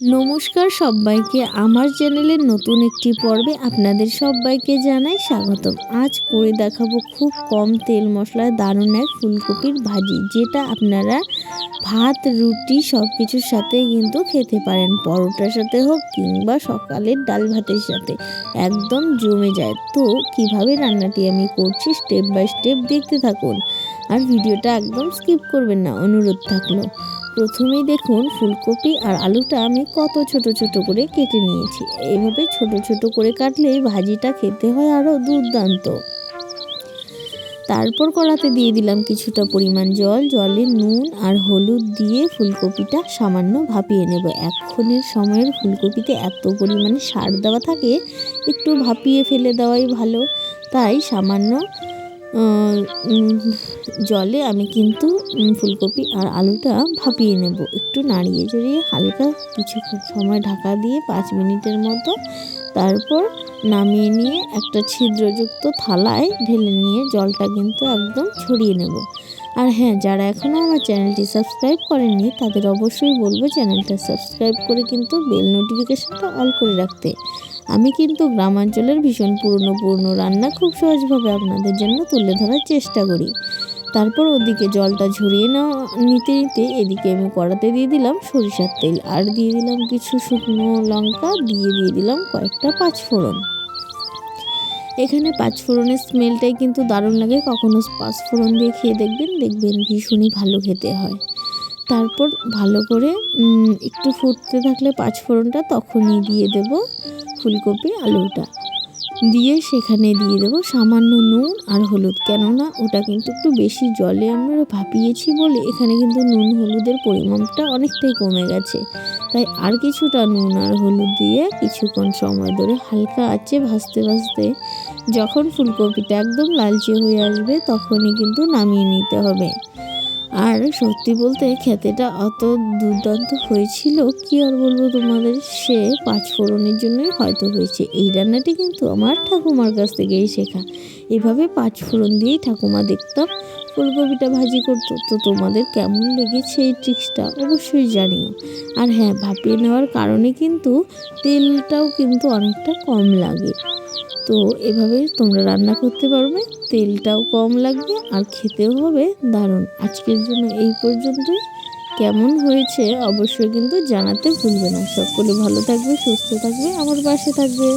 নমস্কার সবাইকে। আমার চ্যানেলের নতুন একটি পর্বে আপনাদের সবাইকে জানাই স্বাগতম। আজ করে দেখাবো খুব কম তেল মশলায় দারুণ এক ফুলকপির ভাজি, যেটা আপনারা ভাত, রুটি সব কিছুর সাথে কিন্তু খেতে পারেন। পরোটার সাথে হোক কিংবা সকালের ডাল ভাতের সাথে একদম জমে যায়। তো কীভাবে রান্নাটি আমি করছি স্টেপ বাই স্টেপ দেখতে থাকুন। আর ভিডিওটা একদম স্কিপ করবেন না, অনুরোধ থাকল। প্রথমেই দেখুন ফুলকপি আর আলুটা আমি কত ছোট ছোট করে কেটে নিয়েছি। এইভাবে ছোট ছোট করে কাটলে ভাজিটা খেতে হয় আরও দুর্দান্ত। তারপর কড়াতে দিয়ে দিলাম কিছুটা পরিমাণ জল, জলে নুন আর হলুদ দিয়ে ফুলকপিটা সামান্য ভাপিয়ে নেব। এক্ষণের সময়ের ফুলকপিতে এত পরিমাণে সার দেওয়া থাকে, একটু ভাপিয়ে ফেলে দেওয়াই ভালো। তাই সামান্য জলে আমি কিন্তু ফুলকপি আর আলুটা ভাপিয়ে নেব। একটু নাড়িয়ে চড়িয়ে হালকা কিছু সময় ঢাকা দিয়ে পাঁচ মিনিটের মতো। তারপর নামিয়ে নিয়ে একটা ছিদ্রযুক্ত থালায় ঢেলে নিয়ে জলটা কিন্তু একদম ছড়িয়ে নেব। আর হ্যাঁ যারা এখনও আমার চ্যানেলটি সাবস্ক্রাইব করেননি, তাদের অবশ্যই বলব চ্যানেলটা সাবস্ক্রাইব করে কিন্তু বেল নোটিফিকেশানটা অল করে রাখতে। আমি কিন্তু গ্রামাঞ্চলের ভীষণ পুরনো পুরনো রান্না খুব সহজভাবে আপনাদের জন্য তুলে ধরার চেষ্টা করি। তারপর ওদিকে জলটা ঝরিয়ে না নিতে নিতে এদিকে আমি কড়াতে দিয়ে দিলাম সরিষার তেল আর দিয়ে দিলাম কিছু শুকনো লঙ্কা, দিয়ে দিয়ে দিলাম কয়েকটা পাঁচফোড়ন। এখানে পাঁচফোড়নের স্মেলটাই কিন্তু দারুণ লাগে, কখনো পাঁচফোড়ন দিয়ে খেয়ে দেখবেন দেখবেন ভীষণই ভালো খেতে হয়। তারপর ভালো করে একটু ফুটতে থাকলে পাঁচ পাঁচফোড়নটা তখনই দিয়ে দেব ফুলকপি আলুটা। দিয়ে সেখানে দিয়ে দেবো সামান্য নুন আর হলুদ। কেননা ওটা কিন্তু একটু বেশি জলে আমরা ভাপিয়েছি বলে এখানে কিন্তু নুন হলুদের পরিমাণটা অনেকটাই কমে গেছে। তাই আর কিছুটা নুন আর হলুদ দিয়ে কিছুক্ষণ সময় ধরে হালকা আছে ভাজতে ভাজতে যখন ফুলকপিটা একদম লালচে হয়ে আসবে তখনই কিন্তু নামিয়ে নিতে হবে। আর সত্যি বলতে খেতেটা অত দুর্দান্ত হয়েছিল, কি আর বলব তোমাদের? সে পাঁচ ফোড়নের জন্যই হয়তো হয়েছে। এই রান্নাটি কিন্তু আমার ঠাকুমার কাছ থেকেই শেখা। এভাবে পাঁচ ফোড়ন দিয়েই ঠাকুমা দেখতাম ফুলকপিটা ভাজি করতো। তো তোমাদের কেমন লেগেছে এই ট্রিক্সটা অবশ্যই জানিও। আর হ্যাঁ ভাপিয়ে নেওয়ার কারণে কিন্তু তেলটাও কিন্তু অনেকটা কম লাগে। তো এভাবে তোমরা রান্না করতে পারবে, তেলটাও কম লাগবে আর খেতেও হবে দারুণ। আজকের জন্য এই পর্যন্ত কেমন হয়েছে অবশ্যই কিন্তু জানাতে ভুলবে না। সকলে ভালো থাকবে, সুস্থ থাকবে, আমার পাশে থাকবে।